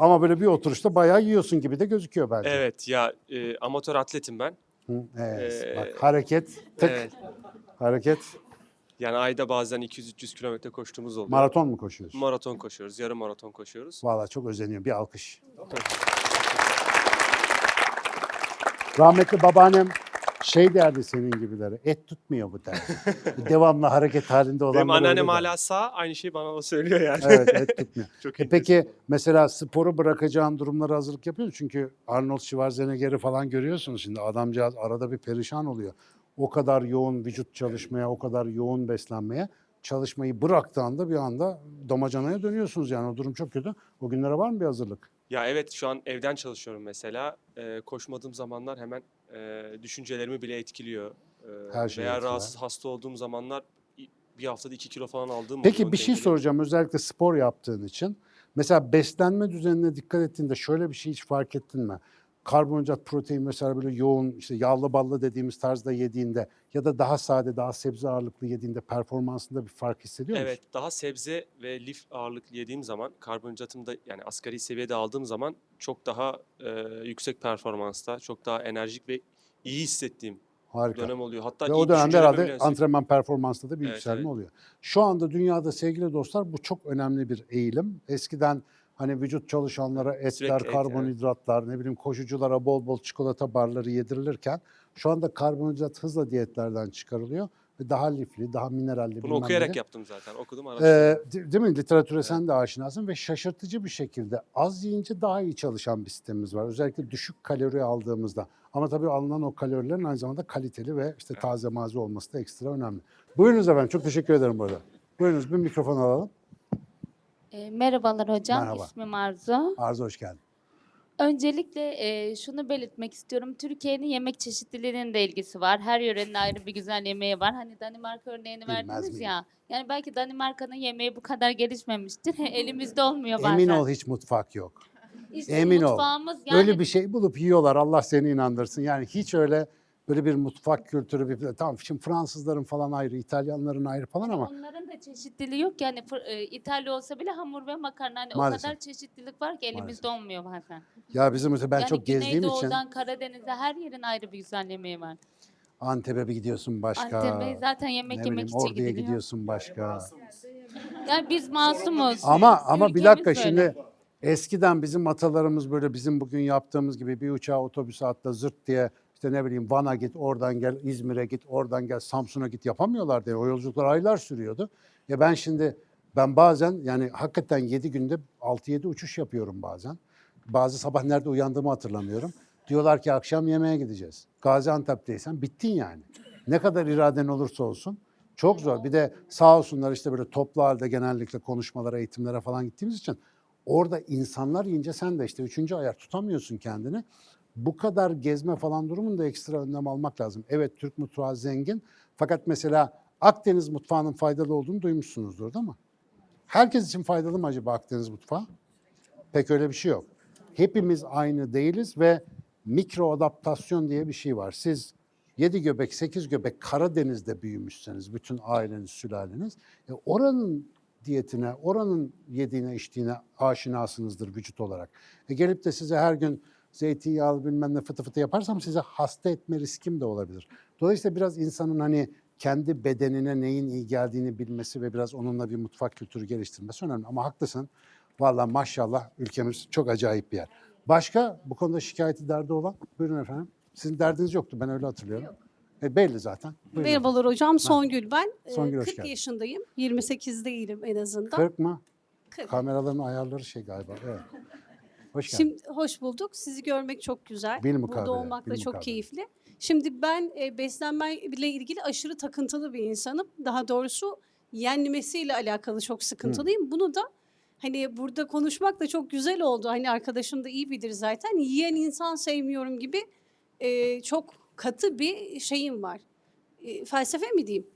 Ama böyle bir oturuşta bayağı yiyorsun gibi de gözüküyor bence. Evet ya e, amatör atletim ben. Hı, evet. Ee, Bak hareket, tık, Evet. hareket. Yani ayda bazen 200-300 kilometre koştuğumuz oluyor. Maraton mu koşuyorsun? Maraton koşuyoruz, yarım maraton koşuyoruz. Vallahi çok özeniyorum. Bir alkış. Rahmetli babaannem şey derdi senin gibileri. Et tutmuyor bu derdi. Devamlı hareket halinde olanlar Benim anneannem hala sağ, aynı şeyi bana o söylüyor yani. Evet et tutmuyor. Çok E peki mesela sporu bırakacağın durumlara hazırlık yapıyor musun? Çünkü Arnold Schwarzenegger'i falan görüyorsunuz şimdi. Adamcağız arada bir perişan oluyor. O kadar yoğun vücut çalışmaya, o kadar yoğun beslenmeye çalışmayı bıraktığında bir anda damacanaya dönüyorsunuz yani. O durum çok kötü. O günlere var mı bir hazırlık? Ya evet şu an evden çalışıyorum mesela. Ee, koşmadığım zamanlar hemen e, düşüncelerimi bile etkiliyor. Ee, Her şeyi veya etkiler. rahatsız hasta olduğum zamanlar bir haftada 2 kilo falan aldığım Peki bir şey dengeli. soracağım özellikle spor yaptığın için. Mesela beslenme düzenine dikkat ettiğinde şöyle bir şey hiç fark ettin mi? Karbonhidrat, protein mesela böyle yoğun işte yağlı ballı dediğimiz tarzda yediğinde ya da daha sade, daha sebze ağırlıklı yediğinde performansında bir fark hissediyor musun? Evet daha sebze ve lif ağırlıklı yediğim zaman karbonhidratımı da yani asgari seviyede aldığım zaman çok daha e, yüksek performansta, çok daha enerjik ve iyi hissettiğim Harika. dönem oluyor. Hatta Ve o dönemde herhalde bile antrenman performansında da bir Evet, yükselme evet. oluyor. Şu anda dünyada sevgili dostlar bu çok önemli bir eğilim. Eskiden hani vücut çalışanlara etler, Sürekli et, evet. karbonhidratlar, ne bileyim koşuculara bol bol çikolata barları yedirilirken şu anda karbonhidrat hızla diyetlerden çıkarılıyor ve daha lifli, daha mineralli Bunu okuyarak neli. yaptım zaten. Okudum Ee, araştırdım. de- değil mi? Literatüre sen de aşinasın ve şaşırtıcı bir şekilde az yiyince daha iyi çalışan bir sistemimiz var. Özellikle düşük kalori aldığımızda. Ama tabii alınan o kalorilerin aynı zamanda kaliteli ve işte taze maze olması da ekstra önemli. Buyurunuz efendim. Çok teşekkür ederim burada. Buyurunuz bir mikrofon alalım. E, merhabalar hocam, Merhaba. ismim Arzu. Arzu hoş geldin. Öncelikle e, şunu belirtmek istiyorum. Türkiye'nin yemek çeşitliliğinin de ilgisi var. Her yörenin ayrı bir güzel yemeği var. Hani Danimarka örneğini Bilmez verdiniz miyim? ya. Yani belki Danimarka'nın yemeği bu kadar gelişmemiştir. Elimizde olmuyor bazen. Emin ol hiç mutfak yok. İşte emin ol. mutfağımız yani Öyle bir şey bulup yiyorlar. Allah seni inandırsın. Yani hiç öyle böyle bir mutfak kültürü bir tamam şimdi Fransızların falan ayrı, İtalyanların ayrı falan ama onların da çeşitliliği yok. Yani e, İtalya olsa bile hamur ve makarna. Hani o Maalesef. kadar çeşitlilik var ki elimizde olmuyor bazen. ya bizim mesela ben yani çok gezdiğim için Güneydoğu'dan Karadeniz'e her yerin ayrı bir güzel yemeği var. Antep'e bir gidiyorsun başka. Antep'e zaten yemek ne yemek bileyim için Ordu'ya gidiliyor. gidiyorsun başka. Yani biz masumuz. Ama ama bir dakika böyle. şimdi eskiden bizim atalarımız böyle bizim bugün yaptığımız gibi bir uçağa otobüse atla zırt diye işte ne bileyim Van'a git oradan gel İzmir'e git oradan gel Samsun'a git yapamıyorlar diye. O yolculuklar aylar sürüyordu. Ya ben şimdi ben bazen yani hakikaten 7 günde 6-7 uçuş yapıyorum bazen. Bazı sabah nerede uyandığımı hatırlamıyorum. Diyorlar ki akşam yemeğe gideceğiz. Gaziantep'teysen bittin yani. Ne kadar iraden olursa olsun çok zor. Bir de sağ olsunlar işte böyle toplu halde genellikle konuşmalara, eğitimlere falan gittiğimiz için orada insanlar yiyince sen de işte üçüncü ayar tutamıyorsun kendini. Bu kadar gezme falan durumunda ekstra önlem almak lazım. Evet Türk mutfağı zengin fakat mesela Akdeniz mutfağının faydalı olduğunu duymuşsunuzdur değil mi? Herkes için faydalı mı acaba Akdeniz mutfağı? Pek öyle bir şey yok. Hepimiz aynı değiliz ve mikro adaptasyon diye bir şey var. Siz 7 göbek, 8 göbek Karadeniz'de büyümüşseniz bütün aileniz, sülaleniz e, oranın diyetine, oranın yediğine, içtiğine aşinasınızdır vücut olarak. E gelip de size her gün zeytinyağlı bilmem ne fıtı fıtı yaparsam size hasta etme riskim de olabilir. Dolayısıyla biraz insanın hani kendi bedenine neyin iyi geldiğini bilmesi ve biraz onunla bir mutfak kültürü geliştirmesi önemli. Ama haklısın. Vallahi maşallah ülkemiz çok acayip bir yer. Başka bu konuda şikayeti derdi olan? Buyurun efendim. Sizin derdiniz yoktu ben öyle hatırlıyorum. E, belli zaten. Buyurun Merhabalar hocam, Songül ben. Ee, Songül, hoş 40 geldin. yaşındayım, 28 değilim en azından. efendim. 40 mı? 40. Kameraların ayarları şey galiba. Evet. Hoş geldin. Şimdi hoş bulduk, sizi görmek çok güzel. Bilmukabele, Burada olmak da çok keyifli. Şimdi ben e, beslenmeyle ilgili aşırı takıntılı bir insanım. Daha doğrusu yenmesiyle alakalı çok sıkıntılıyım. Bunu da hani burada konuşmak da çok güzel oldu. Hani arkadaşım da iyi bilir zaten. Yiyen insan sevmiyorum gibi e, çok katı bir şeyim var. E, felsefe mi diyeyim?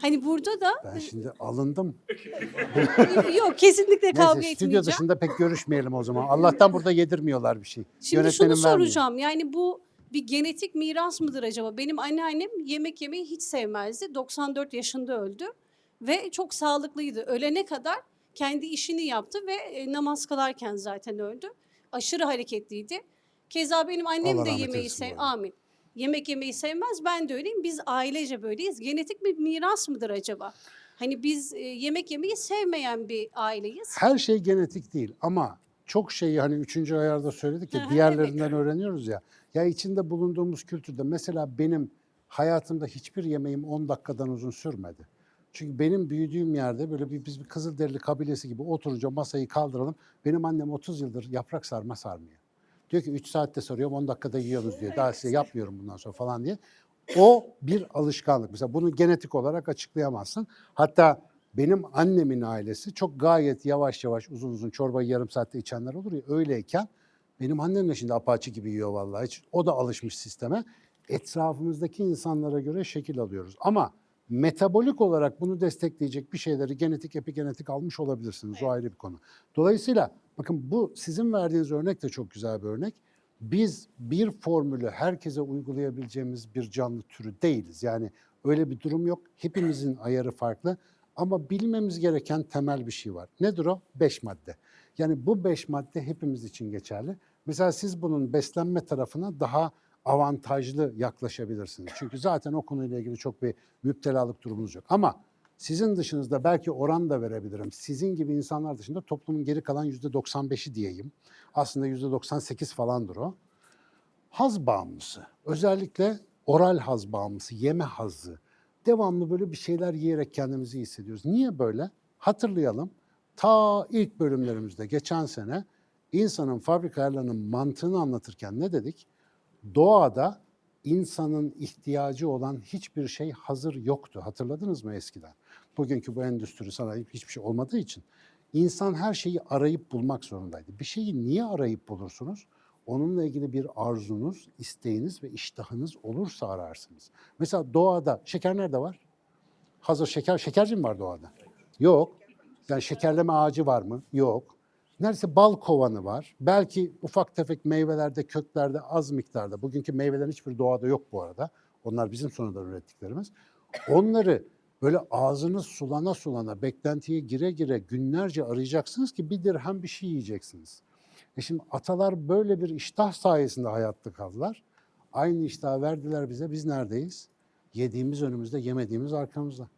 Hani burada da Ben şimdi alındım. yok kesinlikle kavga Neyse stüdyo etmeyeceğim. dışında pek görüşmeyelim o zaman. Allah'tan burada yedirmiyorlar bir şey. Şimdi şunu vermiyor. soracağım. Yani bu bir genetik miras mıdır acaba? Benim anneannem yemek yemeyi hiç sevmezdi. 94 yaşında öldü ve çok sağlıklıydı. Ölene kadar kendi işini yaptı ve e, namaz kılarken zaten öldü. Aşırı hareketliydi. Keza benim annem Allah de rahmet yemeği eylesin sev arada. amin. Yemek yemeyi sevmez. Ben de öyleyim. Biz ailece böyleyiz. Genetik bir miras mıdır acaba? Hani biz e, yemek yemeyi sevmeyen bir aileyiz. Her şey genetik değil ama çok şeyi hani üçüncü ayarda söyledik ya diğerlerinden öğreniyoruz ya. Ya içinde bulunduğumuz kültürde mesela benim hayatımda hiçbir yemeğim 10 dakikadan uzun sürmedi. Çünkü benim büyüdüğüm yerde böyle bir biz bir Kızılderili kabilesi gibi oturunca masayı kaldıralım. Benim annem 30 yıldır yaprak sarma sarmıyor. Diyor ki 3 saatte sarıyorum 10 dakikada yiyoruz diyor. Daha size yapmıyorum bundan sonra falan diye. O bir alışkanlık. Mesela bunu genetik olarak açıklayamazsın. Hatta benim annemin ailesi çok gayet yavaş yavaş uzun uzun çorbayı yarım saatte içenler olur ya öyleyken benim annem de şimdi apaçi gibi yiyor vallahi. Hiç, o da alışmış sisteme. Etrafımızdaki insanlara göre şekil alıyoruz. Ama metabolik olarak bunu destekleyecek bir şeyleri genetik, epigenetik almış olabilirsiniz. O ayrı bir konu. Dolayısıyla bakın bu sizin verdiğiniz örnek de çok güzel bir örnek. Biz bir formülü herkese uygulayabileceğimiz bir canlı türü değiliz. Yani öyle bir durum yok. Hepimizin ayarı farklı. Ama bilmemiz gereken temel bir şey var. Nedir o? Beş madde. Yani bu beş madde hepimiz için geçerli. Mesela siz bunun beslenme tarafına daha avantajlı yaklaşabilirsiniz. Çünkü zaten o konuyla ilgili çok bir müptelalık durumunuz yok. Ama sizin dışınızda belki oran da verebilirim. Sizin gibi insanlar dışında toplumun geri kalan yüzde 95'i diyeyim. Aslında yüzde 98 falandır o. Haz bağımlısı. Özellikle oral haz bağımlısı, yeme hazzı. Devamlı böyle bir şeyler yiyerek kendimizi hissediyoruz. Niye böyle? Hatırlayalım. Ta ilk bölümlerimizde geçen sene insanın fabrika ayarlarının mantığını anlatırken ne dedik? Doğada insanın ihtiyacı olan hiçbir şey hazır yoktu. Hatırladınız mı eskiden? Bugünkü bu endüstri sanayi hiçbir şey olmadığı için insan her şeyi arayıp bulmak zorundaydı. Bir şeyi niye arayıp bulursunuz? Onunla ilgili bir arzunuz, isteğiniz ve iştahınız olursa ararsınız. Mesela doğada şeker nerede var? Hazır şeker, şekerci mi var doğada? Yok. Yani şekerleme ağacı var mı? Yok. Neredeyse bal kovanı var. Belki ufak tefek meyvelerde, köklerde az miktarda. Bugünkü meyvelerin hiçbir doğada yok bu arada. Onlar bizim sonradan ürettiklerimiz. Onları böyle ağzınız sulana sulana, beklentiye gire gire günlerce arayacaksınız ki bir dirhem bir şey yiyeceksiniz. E şimdi atalar böyle bir iştah sayesinde hayatta kaldılar. Aynı iştahı verdiler bize. Biz neredeyiz? Yediğimiz önümüzde, yemediğimiz arkamızda.